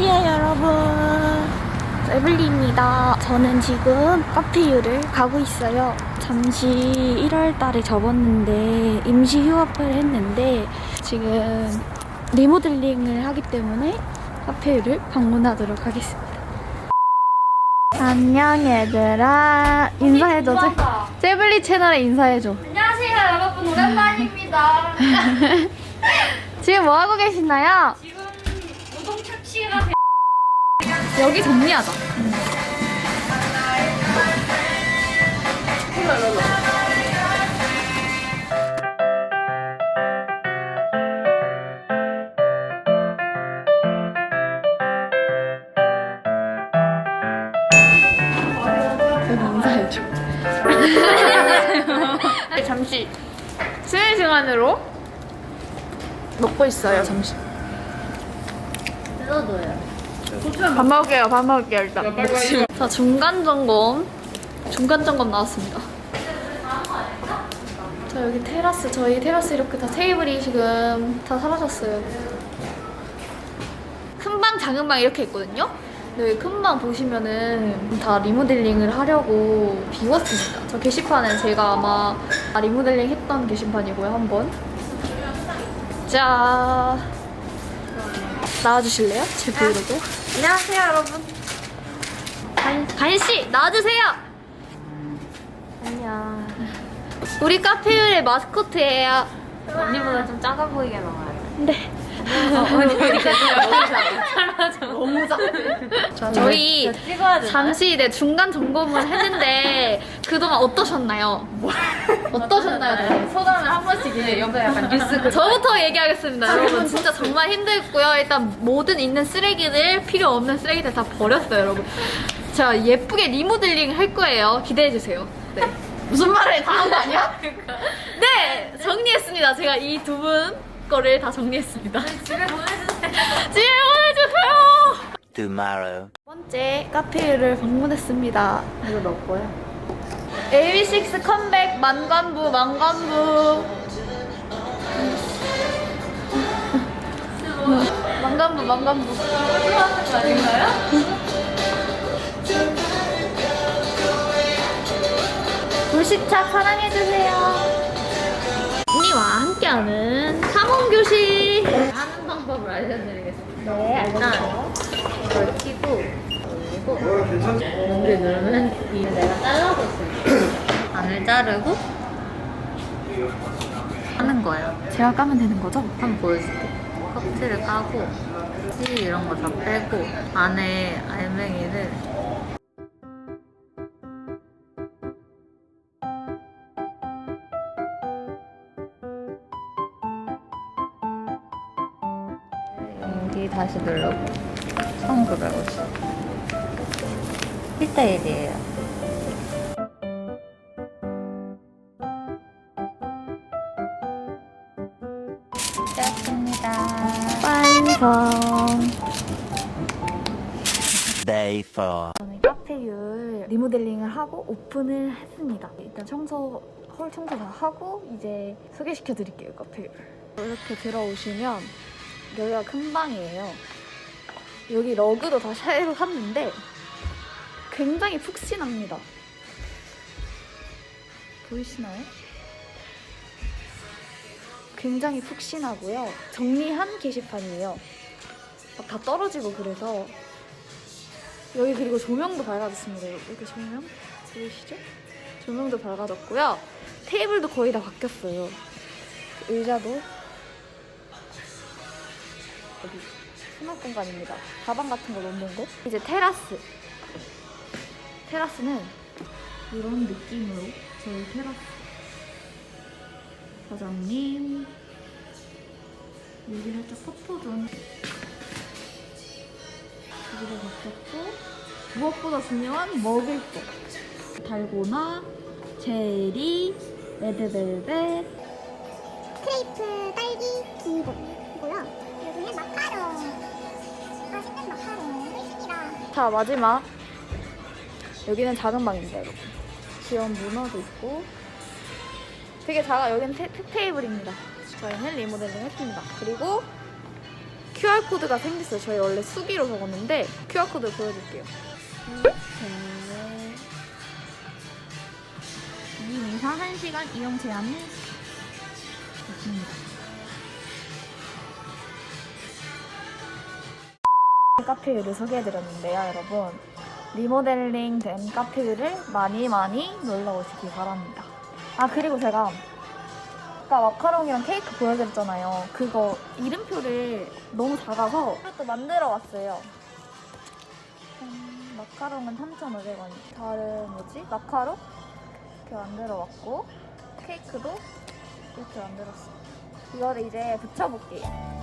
안녕하세요 여러분. 에블리입니다. 저는 지금 카페유를 가고 있어요. 잠시 1월 달에 접었는데 임시 휴업을 했는데 지금 리모델링을 하기 때문에 카페유를 방문하도록 하겠습니다. 안녕 얘들아. 인사해줘. 제- 제블리 채널에 인사해줘. 안녕하세요 여러분. 오랜만입니다. 지금 뭐하고 계시나요? 지금 노동 착취가 되... 여기 정리하자 인사해줘. 잠시 쉬는 시간으로 먹고 있어요. 잠시. 밥 먹을게요. 밥 먹을게요 일단. 자 중간 점검. 중간 점검 나왔습니다. 자 여기 테라스 저희 테라스 이렇게 다 테이블이 지금 다 사라졌어요. 큰 방 작은 방 이렇게 있거든요. 근데 여기 큰 방 보시면은 다 리모델링을 하려고 비웠습니다. 저 게시판은 제가 아마 리모델링 했던 게시판이고요 한번. 자 나와주실래요? 제 브이로그. 안녕하세요 여러분. 간, 간씨 나와주세요. 안녕. 우리 카페율의 마스코트예요. 언니보다 좀 작아 보이게 나와요. 네. 너무 작아. 저희 찍어야 되나? 잠시 네, 중간 점검을 했는데 그동안 어떠셨나요? 어떠셨나요? 다들? 소감을 한 번씩 이제 옆에 약간 뉴스 그 저부터 얘기하겠습니다, 여러분. 진짜 정말 힘들고요. 일단 모든 있는 쓰레기들, 필요 없는 쓰레기들 다 버렸어요, 여러분. 제가 예쁘게 리모델링 할 거예요. 기대해 주세요. 네. 무슨 말을 다한 거 아니야? 네, 정리했습니다. 제가 이 두 분 거를 다 정리했습니다. 집에 보내주세요. 집에 보내주세요. tomorrow. 두 번째 카페를 방문했습니다. 이거 너 거야? AB6 컴백 만관부 만관부 만관부 만관부 아닌가요? 불시착 사랑해주세요 언니와 함께하는 탐험교실 하는 방법을 알려드리겠습니다. 네 알겠어요 이걸 키고 올리고 여기 누르면 이 내가 잘라고 있어요. 안을 자르고 하는 거예요. 제가 까면 되는 거죠? 한번 보여줄게. 껍질을 까고 씨 이런 거 다 빼고 안에 알맹이를 여기 다시 누르고 1950 1대1이에요 됐습니다 완성 Day 4. 저는 카페율 리모델링을 하고 오픈을 했습니다. 일단 청소, 홀 청소 다 하고 이제 소개시켜 드릴게요, 카페율. 이렇게 들어오시면 여기가 큰 방이에요. 여기 러그도 다 새로 샀는데 굉장히 푹신합니다. 보이시나요? 굉장히 푹신하고요. 정리한 게시판이에요. 막 다 떨어지고 그래서 여기 그리고 조명도 밝아졌습니다. 이렇게 조명 보이시죠? 조명도 밝아졌고요. 테이블도 거의 다 바뀌었어요. 의자도 여기 수납 공간입니다. 가방 같은 거 넣는 거. 이제 테라스. 테라스는 이런 느낌으로 저희 테라스 과장님 여기 살짝 포토존 여기도 바뀌었고 무엇보다 중요한 먹을 거 달고나 제리 레드벨벳 크레이프 딸기 기복 자 마지막. 여기는 작은 방입니다 여러분. 귀여운 문어도 있고. 되게 작아. 여기는 테, 테이블입니다. 저희는 리모델링 했습니다. 그리고 QR코드가 생겼어요. 저희 원래 수기로 적었는데 QR코드 보여줄게요. 2인 이상 1시간 이용 제한이 있습니다. 카페를 소개해드렸는데요, 여러분. 리모델링 된 카페를 많이 많이 놀러 오시기 바랍니다. 아, 그리고 제가 아까 마카롱이랑 케이크 보여드렸잖아요. 그거 이름표를 너무 작아서 또 만들어 왔어요. 음, 마카롱은 3,500원. 다른 뭐지? 마카롱? 이렇게 만들어 왔고 케이크도 이렇게 만들었어요. 이거를 이제 붙여볼게요.